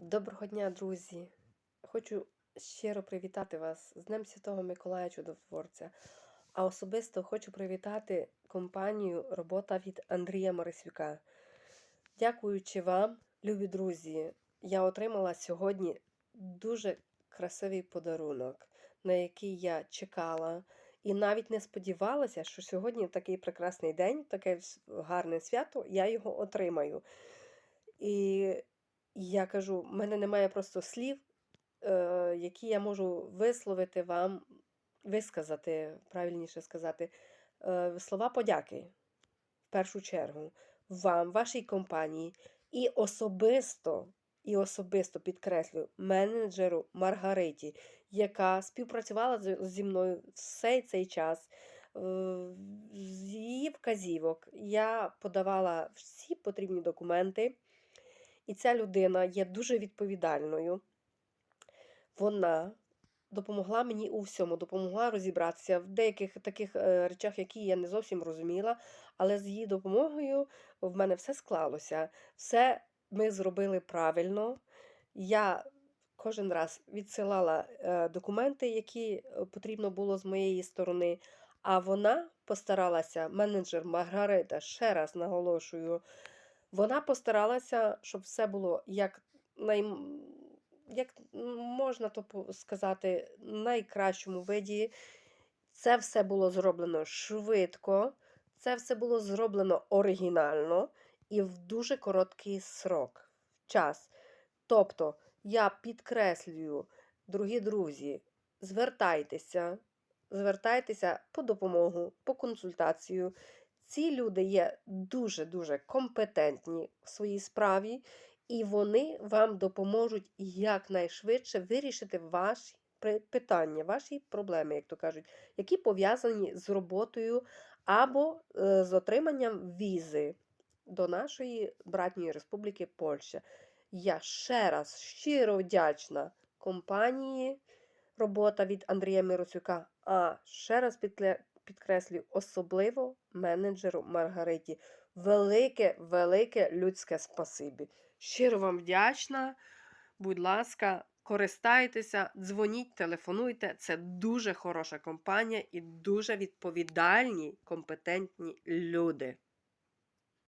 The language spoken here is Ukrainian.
Доброго дня, друзі! Хочу щиро привітати вас з Днем Святого Миколая Чудотворця. А особисто хочу привітати компанію Робота від Андрія Морисюка. Дякуючи вам, любі друзі, я отримала сьогодні дуже красивий подарунок, на який я чекала. І навіть не сподівалася, що сьогодні такий прекрасний день, таке гарне свято, я його отримаю. І я кажу, в мене немає просто слів, е, які я можу висловити вам, висказати, правильніше сказати, е, слова подяки в першу чергу вам, вашій компанії, і особисто, і особисто підкреслю менеджеру Маргариті, яка співпрацювала зі мною все цей час. Е, З її вказівок я подавала всі потрібні документи. І ця людина є дуже відповідальною. Вона допомогла мені у всьому, допомогла розібратися в деяких таких е, речах, які я не зовсім розуміла, але з її допомогою в мене все склалося. Все ми зробили правильно. Я кожен раз відсилала е, документи, які е, потрібно було з моєї сторони. А вона постаралася, менеджер Маргарита, ще раз наголошую, вона постаралася, щоб все було як най... як можна то сказати, найкращому виді. Це все було зроблено швидко, це все було зроблено оригінально і в дуже короткий срок, час. Тобто, я підкреслюю, дорогі друзі, звертайтеся, звертайтеся по допомогу, по консультацію. Ці люди є дуже-дуже компетентні в своїй справі, і вони вам допоможуть якнайшвидше вирішити ваші питання, ваші проблеми, як то кажуть, які пов'язані з роботою або е, з отриманням візи до нашої братньої республіки Польща. Я ще раз щиро вдячна компанії робота від Андрія Миросюка, а ще раз підкреслюю, особливо менеджеру Маргариті. Велике, велике людське спасибі. Щиро вам вдячна. Будь ласка, користайтеся, дзвоніть, телефонуйте. Це дуже хороша компанія і дуже відповідальні, компетентні люди.